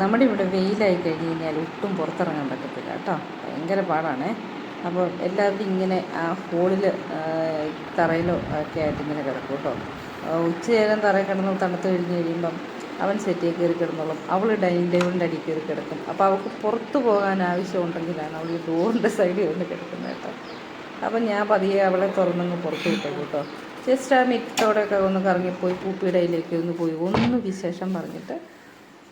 നമ്മുടെ ഇവിടെ വെയിലായി കഴിഞ്ഞ് കഴിഞ്ഞാൽ ഒട്ടും പുറത്തിറങ്ങാൻ പറ്റത്തില്ല കേട്ടോ. ഭയങ്കര പാടാണേ. അപ്പോൾ എല്ലാവരും ഇങ്ങനെ ആ ഹോളിൽ തറയിലോ ഒക്കെ ആയിട്ട് ഇങ്ങനെ കിടക്കും കേട്ടോ. ഉച്ചയേരം തറയിൽ കിടന്ന് തണുത്ത് കഴിഞ്ഞ് കഴിയുമ്പം അവൻ സെറ്റിൽ കയറി കിടന്നോളും. അവൾ ഡൈനിങ് ടേബിളിന്റെ അടിയിൽ കയറി കിടക്കും. അപ്പോൾ അവൾക്ക് പുറത്ത് പോകാൻ ആവശ്യമുണ്ടെങ്കിലാണ് അവൾ ഈ ഡോറിന്റെ സൈഡിൽ വന്ന് കിടക്കുന്നത് കേട്ടോ. അപ്പം ഞാൻ പതിയെ അവളെ തുറന്നങ്ങ് പുറത്ത് വിട്ടു കേട്ടോ. ജസ്റ്റ് ആ മിറ്റത്തോടെയൊക്കെ ഒന്ന് കറങ്ങിപ്പോയി പൂപ്പിയുടെ അതിലേക്ക് ഒന്ന് പോയി. ഒന്ന് വിശേഷം പറഞ്ഞിട്ട്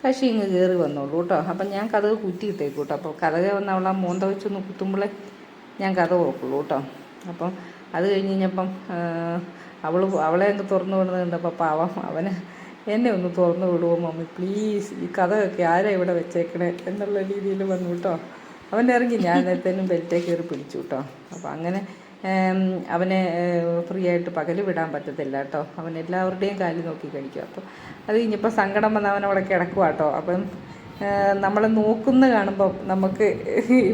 കശി ഇങ്ങ് കയറി വന്നോളൂ കേട്ടോ. അപ്പം ഞാൻ കഥക് കുറ്റിയിട്ടേക്കും കേട്ടോ. അപ്പോൾ കഥകൾ വന്ന് അവൾ ആ മോന്ത വെച്ചൊന്ന് കുത്തുമ്പോഴേ ഞാൻ കഥ ഓർക്കുള്ളൂ കേട്ടോ. അപ്പം അത് കഴിഞ്ഞ് കഴിഞ്ഞപ്പം അവൾ അവളെ അങ്ങ് തുറന്നു വിടുന്നത് കണ്ടപ്പോൾ പാവം അവന് എന്നെ ഒന്ന് തുറന്നു വിടുമോ മമ്മി? പ്ലീസ് ഈ കഥയൊക്കെ ആരാ ഇവിടെ വെച്ചേക്കണേ എന്നുള്ള രീതിയിൽ വന്നു കേട്ടോ. അവൻ ഇറങ്ങി ഞാൻ നേരത്തേനും ബെൽറ്റേ കയറി പിടിച്ചു കേട്ടോ. അപ്പോൾ അങ്ങനെ അവനെ ഫ്രീ ആയിട്ട് പകൽ വിടാൻ പറ്റത്തില്ല കേട്ടോ. അവൻ എല്ലാവരുടെയും കാലിൽ നോക്കി കഴിക്കും. അപ്പോൾ അത് കഴിഞ്ഞപ്പോൾ സങ്കടം വന്ന് അവൻ അവിടെ കിടക്കുക കേട്ടോ. അപ്പം നമ്മൾ നോക്കുന്ന കാണുമ്പോൾ നമുക്ക്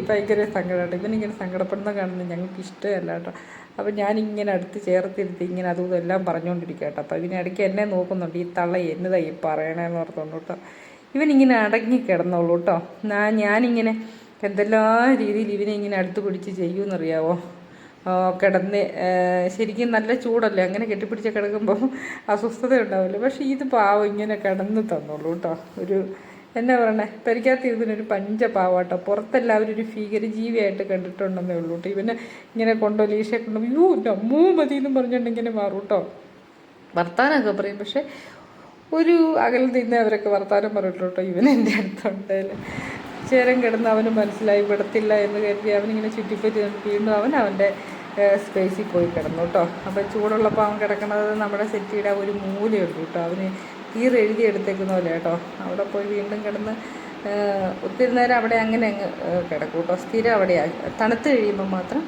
ഭയങ്കര സങ്കടമാണ് ഇവനിങ്ങനെ സങ്കടപ്പെടുന്ന കാണുന്നത് ഞങ്ങൾക്ക് ഇഷ്ടമല്ല കേട്ടോ. അപ്പം ഞാനിങ്ങനെ അടുത്ത് ചേർത്തിരുത്തി ഇങ്ങനെ അതും എല്ലാം പറഞ്ഞുകൊണ്ടിരിക്കുക കേട്ടോ. അപ്പോൾ ഇതിനിടയ്ക്ക് എന്നെ നോക്കുന്നുണ്ട്. ഈ തള്ള എന്നതാ ഈ പറയണേന്ന് ഓർത്തോണ്ട് കേട്ടോ. ഇവനിങ്ങനെ അടങ്ങി കിടന്നുള്ളൂ കേട്ടോ. ഞാനിങ്ങനെ എന്തെല്ലാം രീതിയിൽ ഇവനെ ഇങ്ങനെ അടുത്ത് പിടിച്ച് ചെയ്യുമെന്നറിയാവോ? കിടന്ന് ശരിക്കും നല്ല ചൂടല്ലേ? അങ്ങനെ കെട്ടിപ്പിടിച്ച് കിടക്കുമ്പോൾ അസ്വസ്ഥത ഉണ്ടാവില്ല പക്ഷേ ഇത് പാവം ഇങ്ങനെ കിടന്ന് തന്നോളൂ കേട്ടോ. ഒരു എന്നാ പറയണേ? പരിക്കാത്തിരുന്നൊരു പഞ്ച പാവാട്ടോ പുറത്തെല്ലാവരും ഒരു ഭീകര ജീവിയായിട്ട് കണ്ടിട്ടുണ്ടെന്നേ ഉള്ളൂ കേട്ടോ. ഇവനെ ഇങ്ങനെ കൊണ്ടോ ലീഷയെ കൊണ്ടോ യൂ അമ്മൂ മതി എന്നും പറഞ്ഞിട്ടുണ്ടെങ്കിൽ മാറും കേട്ടോ. വർത്താനമൊക്കെ പറയും. പക്ഷേ ഒരു അകലത്തിൽ നിന്ന് അവരൊക്കെ വർത്താനം പറയുള്ളൂ കേട്ടോ. ഇവൻ എന്റെ അടുത്തുണ്ടേൽ ചേരം കിടന്ന് അവന് മനസ്സിലായി വിടത്തില്ല എന്ന് കരുതി അവനിങ്ങനെ ചുറ്റിപ്പറ്റി വീണ്ടും അവൻ അവന്റെ സ്പേസിൽ പോയി കിടന്നു കേട്ടോ. അപ്പോൾ ചൂടുള്ളപ്പോൾ അവൻ കിടക്കുന്നത് നമ്മുടെ സെറ്റിയുടെ ഒരു മൂലയുള്ളൂ കേട്ടോ. അവന് എഴുതി എടുത്തേക്കുന്ന പോലെ കേട്ടോ. അവിടെ പോയി വീണ്ടും കിടന്ന് ഒത്തിരി നേരം അവിടെ അങ്ങനെ അങ്ങ് കിടക്കും കേട്ടോ. സ്ഥിരം അവിടെയായി തണുത്ത് കഴിയുമ്പോൾ മാത്രം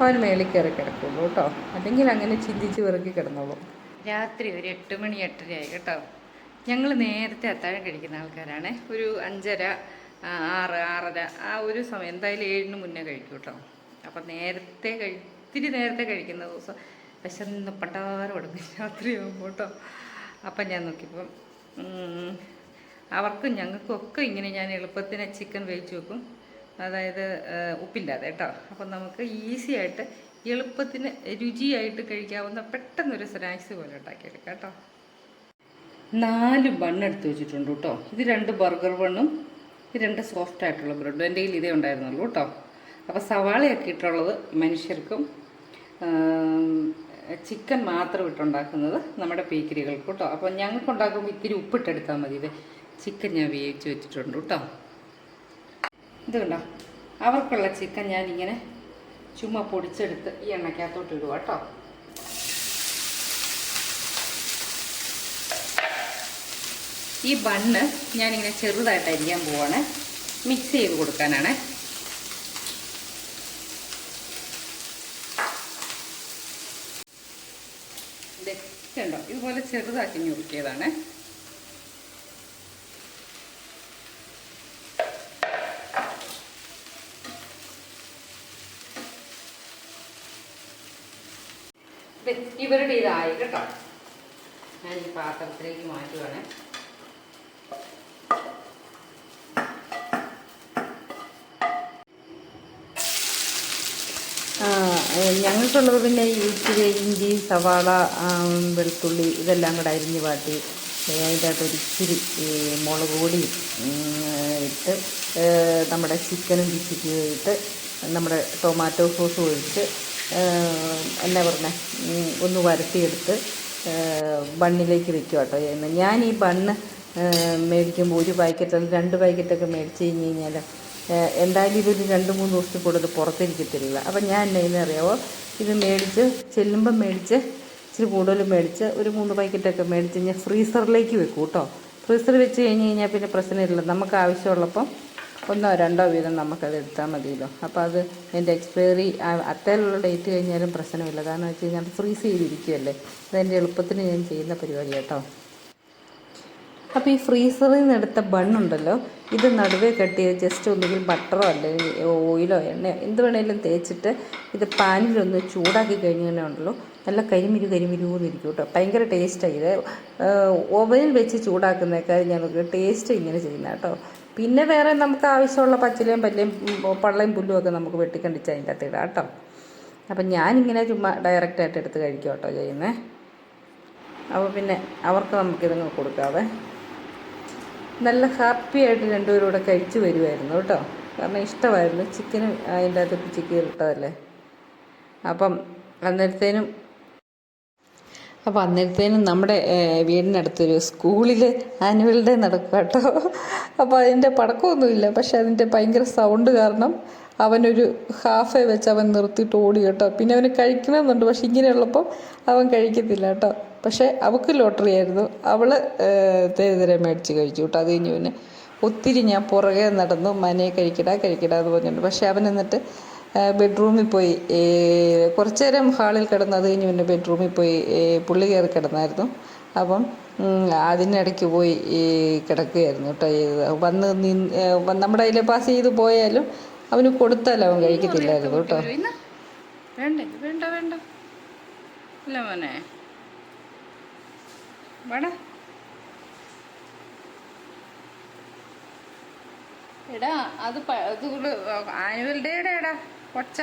അവൻ മേളിൽ കയറി കിടക്കുള്ളൂ കേട്ടോ. അല്ലെങ്കിൽ അങ്ങനെ ചിന്തിച്ച് വെറുക്കി കിടന്നോളും. രാത്രി ഒരു എട്ട് മണി എട്ടരയായി കേട്ടോ. ഞങ്ങൾ നേരത്തെ അത്താഴം കഴിക്കുന്ന ആൾക്കാരാണ്. ഒരു അഞ്ചര ആറ് ആറര ആ ഒരു സമയം. എന്തായാലും ഏഴിന് മുന്നേ കഴിക്കും കേട്ടോ. അപ്പം നേരത്തെ കഴി ഇത്തിരി നേരത്തെ കഴിക്കുന്ന ദിവസം വിശന്ന് പട്ടാരം കൊടുക്കും രാത്രിയാകുമ്പോൾ കേട്ടോ അപ്പം ഞാൻ നോക്കിയപ്പം അവർക്കും ഞങ്ങൾക്കും ഒക്കെ ഇങ്ങനെ ഞാൻ എളുപ്പത്തിന് ചിക്കൻ വേവിച്ച് വെക്കും. അതായത് ഉപ്പില്ലാതെ കേട്ടോ അപ്പം നമുക്ക് ഈസി ആയിട്ട് എളുപ്പത്തിന് രുചിയായിട്ട് കഴിക്കാവുന്ന പെട്ടെന്നൊരു സ്നാക്സ് പോലെ ഉണ്ടാക്കിയെടുക്കാം കേട്ടോ നാല് ബണ്ണെടുത്ത് വെച്ചിട്ടുണ്ട് കേട്ടോ ഇത് രണ്ട് ബർഗർ ബണ്ണും ഇത് രണ്ട് സോഫ്റ്റ് ആയിട്ടുള്ള ബ്രെഡും. എന്റെ കയ്യിൽ ഇതേ ഉണ്ടായിരുന്നുള്ളൂ കേട്ടോ അപ്പോൾ സവാളയൊക്കെ ഇട്ടുള്ളത് മനുഷ്യർക്കും ചിക്കൻ മാത്രം ഇട്ടുണ്ടാക്കുന്നത് നമ്മുടെ പേക്കറികൾക്ക് കേട്ടോ. അപ്പോൾ ഞങ്ങൾക്ക് ഉണ്ടാക്കുമ്പോൾ ഇത്തിരി ഉപ്പിട്ടെടുത്താൽ മതി. ഇത് ചിക്കൻ ഞാൻ വേവിച്ച് വെച്ചിട്ടുണ്ട് കേട്ടോ. ഇത് കണ്ടോ? അവർക്കുള്ള ചിക്കൻ ഞാൻ ഇങ്ങനെ ചുമ്മാ പൊടിച്ചെടുത്ത് ഈ എണ്ണയ്ക്കകത്തോട്ട് ഇടുക കേട്ടോ. ഈ ബണ്ണ് ഞാനിങ്ങനെ ചെറുതായിട്ട് അരിയാൻ പോവാണ്. മിക്സ് ചെയ്ത് കൊടുക്കാനാണ് ഇത് കണ്ടോ ഇതുപോലെ ചെറുതാക്കി ഞുറുക്കിയതാണ്. ഇവരുടെ ഇതായി കേട്ടോ. ഞാൻ ഈ പാത്രത്തിലേക്ക് മാറ്റുവാണ് ആ, ഏ, ഞങ്ങൾക്കുള്ളത് പിന്നെ ഇച്ചിരി ഇഞ്ചി സവാള വെളുത്തുള്ളി ഇതെല്ലാം കൂടെ അരിഞ്ഞ് വാട്ടി. അതിന്റെ അകത്ത് ഒരിച്ചിരി മുളക് പൊടി ഇട്ട് നമ്മുടെ ചിക്കനും പിച്ചിട്ട് ഇട്ട് നമ്മുടെ ടൊമാറ്റോ സോസ് ഒഴിച്ച് എന്നാ പറഞ്ഞ ഒന്ന് വരട്ടിയെടുത്ത് ബണ്ണിലേക്ക് വെക്കുക കേട്ടോ ഞാൻ ഈ ബണ്ണ് മേടിക്കുമ്പോൾ ഒരു പാക്കറ്റ് അല്ലെങ്കിൽ രണ്ട് പാക്കറ്റൊക്കെ മേടിച്ച് കഴിഞ്ഞ് കഴിഞ്ഞാൽ എന്തായാലും ഇതൊരു രണ്ട് മൂന്ന് ദിവസത്തിൽ കൂടുതൽ പുറത്തിരിക്കത്തില്ല. അപ്പം ഞാൻ എന്നെ അറിയാവോ? ഇത് മേടിച്ച് ചെല്ലുമ്പം മേടിച്ച് ഇച്ചിരി കൂടുതൽ മേടിച്ച് ഒരു മൂന്ന് പാക്കറ്റൊക്കെ മേടിച്ച് ഞാൻ ഫ്രീസറിലേക്ക് വെക്കും കേട്ടോ. ഫ്രീസറിൽ വെച്ച് കഴിഞ്ഞ് കഴിഞ്ഞാൽ പിന്നെ പ്രശ്നമില്ല. നമുക്ക് ആവശ്യമുള്ളപ്പം ഒന്നോ രണ്ടോ വീതം നമുക്കത് എടുത്താൽ മതിയല്ലോ. അപ്പോൾ അത് എന്റെ എക്സ്പയറി അത്തേലുള്ള ഡേറ്റ് കഴിഞ്ഞാലും പ്രശ്നമില്ല. കാരണം വെച്ച് കഴിഞ്ഞാൽ ഫ്രീസ് ചെയ്തിരിക്കുകയല്ലേ അതെന്റെ എളുപ്പത്തിന് ഞാൻ ചെയ്യുന്ന പരിപാടി കേട്ടോ. അപ്പോൾ ഈ ഫ്രീസറിൽ നിന്ന് എടുത്ത ബണ്ണുണ്ടല്ലോ ഇത് നടുവേ കട്ട് ജസ്റ്റ് ഒന്നുകിൽ ബട്ടറോ അല്ലെങ്കിൽ ഓയിലോ എണ്ണയോ എന്ത് വേണമെങ്കിലും തേച്ചിട്ട് ഇത് പാനിലൊന്ന് ചൂടാക്കി കഴിഞ്ഞാൽ ഉണ്ടല്ലോ. നല്ല കരിമിരു കരിമിരൂന്നിരിക്കും കേട്ടോ. ഭയങ്കര ടേസ്റ്റാണ് ഇത്. ഓവനിൽ വെച്ച് ചൂടാക്കുന്നേക്കാൾ ഞങ്ങൾക്ക് ടേസ്റ്റ് ഇങ്ങനെ ചെയ്യുന്ന കേട്ടോ. പിന്നെ വേറെ നമുക്ക് ആവശ്യമുള്ള പച്ചിലയും പല്ലിയും പള്ളയും പുല്ലും ഒക്കെ നമുക്ക് വെട്ടിക്കണ്ടിച്ച് അതിന്റെ അകത്ത് ഇടാം കേട്ടോ. അപ്പം ഞാനിങ്ങനെ ചുമ്മാ ഡയറക്റ്റായിട്ട് എടുത്ത് കഴിക്കും കേട്ടോ ചെയ്യുന്നത് അപ്പോൾ പിന്നെ അവർക്ക് നമുക്കിതങ്ങ് കൊടുക്കാവേ. നല്ല ഹാപ്പി ആയിട്ട് രണ്ടുപേരും കൂടെ കഴിച്ച് വരുമായിരുന്നു കേട്ടോ. കാരണം ഇഷ്ടമായിരുന്നു. ചിക്കനും അതിന്റെ അകത്ത് ചിക്കൻ ഇട്ടതല്ലേ. അപ്പം അന്നേരത്തേനും അപ്പോൾ അന്നേരത്തേനും നമ്മുടെ വീടിനടുത്തൊരു സ്കൂളിൽ ആനുവൽ ഡേ നടക്കുക കേട്ടോ. അപ്പോൾ അതിന്റെ പടക്കമൊന്നുമില്ല. പക്ഷെ അതിന്റെ ഭയങ്കര സൗണ്ട് കാരണം അവനൊരു ഹാഫേ വെച്ച് അവൻ നിർത്തിയിട്ട് ഓടി കേട്ടോ. പിന്നെ അവന് കഴിക്കണമെന്നുണ്ട്. പക്ഷെ ഇങ്ങനെയുള്ളപ്പോൾ അവൻ കഴിക്കത്തില്ല കേട്ടോ. പക്ഷേ അവൾക്ക് ലോട്ടറി ആയിരുന്നു. അവൾ തെരുതെരെ മേടിച്ച് കഴിച്ചു കേട്ടോ. അത് കഴിഞ്ഞ് പിന്നെ ഒത്തിരി ഞാൻ പുറകെ നടന്നു മനയെ കഴിക്കടാ കഴിക്കടാ എന്ന് പറഞ്ഞിട്ട്. പക്ഷേ അവൻ എന്നിട്ട് ബെഡ്റൂമിൽ പോയി. കുറച്ചു നേരം ഹാളിൽ കിടന്ന് അത് കഴിഞ്ഞ് പിന്നെ ബെഡ്റൂമിൽ പോയി. പുള്ളി കയറി കിടന്നായിരുന്നു. അപ്പം അതിനിടയ്ക്ക് പോയി ഈ കിടക്കുകയായിരുന്നു കേട്ടോ. വന്ന് നിന്ന് നമ്മുടെ അതിലെ പാസ് ചെയ്ത് പോയാലും അവന് കൊടുത്താൽ അവൻ കഴിക്കത്തില്ലായിരുന്നു കേട്ടോ. വേണ്ട വേണ്ട വേണ്ട. ഇല്ല മോനെ. വേടാ എടാ അത് അത് ആനുവൽ ഡേയുടെ എടാ കൊച്ച.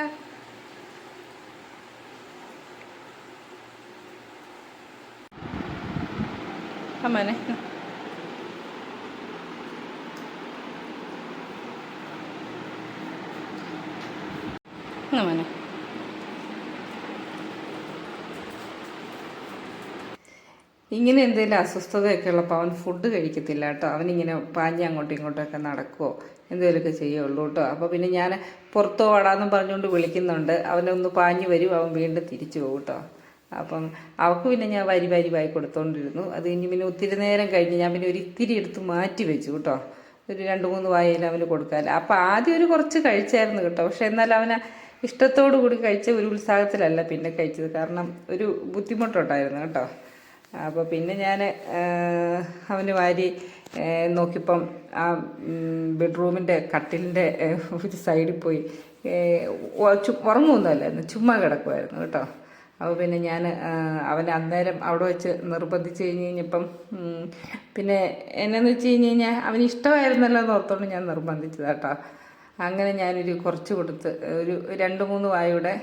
അമ്മനെ അമ്മനെ ഇങ്ങനെ എന്തെങ്കിലും അസ്വസ്ഥതയൊക്കെ ഉള്ളപ്പോൾ അവൻ ഫുഡ് കഴിക്കത്തില്ല കേട്ടോ. അവനിങ്ങനെ പാഞ്ഞ് അങ്ങോട്ടും ഇങ്ങോട്ടൊക്കെ നടക്കുമോ എന്തെങ്കിലുമൊക്കെ ചെയ്യുള്ളൂ കേട്ടോ. അപ്പോൾ പിന്നെ ഞാൻ പുറത്തോ വാടാന്നും പറഞ്ഞുകൊണ്ട് വിളിക്കുന്നുണ്ട്. അവനൊന്ന് പാഞ്ഞ് വരും അവൻ വീണ്ടും തിരിച്ചു പോകും കേട്ടോ. അപ്പം അവൾക്ക് പിന്നെ ഞാൻ വരി വരി വായി കൊടുത്തോണ്ടിരുന്നു. അത് കഴിഞ്ഞ് പിന്നെ ഒത്തിരി നേരം കഴിഞ്ഞ് ഞാൻ പിന്നെ ഒരു ഇത്തിരി എടുത്ത് മാറ്റി വെച്ചു കേട്ടോ. ഒരു രണ്ട് മൂന്ന് വായയിൽ അവന് കൊടുക്കാൻ. അപ്പം ആദ്യം ഒരു കുറച്ച് കഴിച്ചായിരുന്നു കേട്ടോ. പക്ഷെ എന്നാൽ അവന് ഇഷ്ടത്തോടു കൂടി കഴിച്ച ഒരു ഉത്സാഹത്തിലല്ല പിന്നെ കഴിച്ചത്. കാരണം ഒരു ബുദ്ധിമുട്ടുണ്ടായിരുന്നു കേട്ടോ. അപ്പോൾ പിന്നെ ഞാൻ അവന് വാരി നോക്കിയപ്പം ആ ബെഡ്റൂമിന്റെ കട്ടിലിന്റെ ഒരു സൈഡിൽ പോയി ഉറങ്ങുമൊന്നുമല്ലായിരുന്നു ചുമ്മാ കിടക്കുമായിരുന്നു കേട്ടോ. അപ്പോൾ പിന്നെ ഞാൻ അവനെ അന്നേരം അവിടെ വെച്ച് നിർബന്ധിച്ച് കഴിഞ്ഞ് കഴിഞ്ഞപ്പം പിന്നെ എന്നെന്ന് വെച്ച് കഴിഞ്ഞ് കഴിഞ്ഞാൽ അവന് ഇഷ്ടമായിരുന്നല്ലോ എന്ന് ഓർത്തോണ്ട് ഞാൻ നിർബന്ധിച്ചത് കേട്ടോ. അങ്ങനെ ഞാനൊരു കുറച്ച് കൊടുത്ത് ഒരു രണ്ട് മൂന്ന് വായുടെ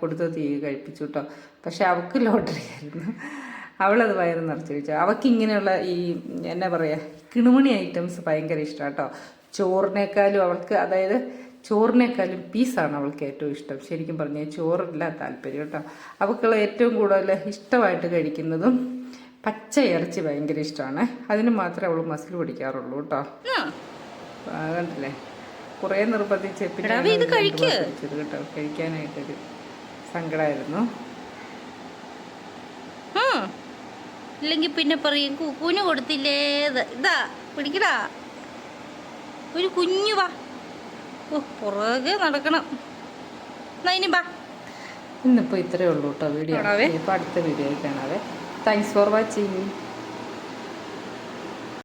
കൊടുത്ത് തീ കഴിപ്പിച്ചു കേട്ടോ. പക്ഷെ അവൾക്ക് ലോട്ടറി ആയിരുന്നു. അവളത് വയറ് നിറച്ച് കഴിച്ചു. അവൾക്ക് ഇങ്ങനെയുള്ള ഈ എന്നാ പറയുക കിണുമണി ഐറ്റംസ് ഭയങ്കര ഇഷ്ടം കേട്ടോ ചോറിനേക്കാളും അവൾക്ക് അതായത് ചോറിനേക്കാളും പീസാണ് അവൾക്ക് ഏറ്റവും ഇഷ്ടം. ശരിക്കും പറഞ്ഞാൽ ചോറില്ല താല്പര്യം കേട്ടോ അവൾക്ക് ഏറ്റവും കൂടുതൽ ഇഷ്ടമായിട്ട് കഴിക്കുന്നതും പച്ച ഇറച്ചി ഭയങ്കര ഇഷ്ടമാണ് അതിന് മാത്രമേ അവൾ മസിൽ പിടിക്കാറുള്ളൂ കേട്ടോ കണ്ടില്ലേ? കുറേ നിർബന്ധിച്ച് പിന്നെ കേട്ടോ. കഴിക്കാനായിട്ടൊരു സങ്കടമായിരുന്നു ഇല്ലെങ്കിൽ പിന്നെ പറയും കുക്കുവിന് കൊടുത്തില്ലേത് ഇതാ പിടിക്കടാ. ഒരു കുഞ്ഞു വാ. ഓ പുറകെ നടക്കണം. എന്നാ ഇനി വാ ഇന്നിപ്പോൾ ഇത്രയേ ഉള്ളൂ കേട്ടോ വീഡിയോ. അടുത്ത വീഡിയോ കാണാവേ. Thanks for watching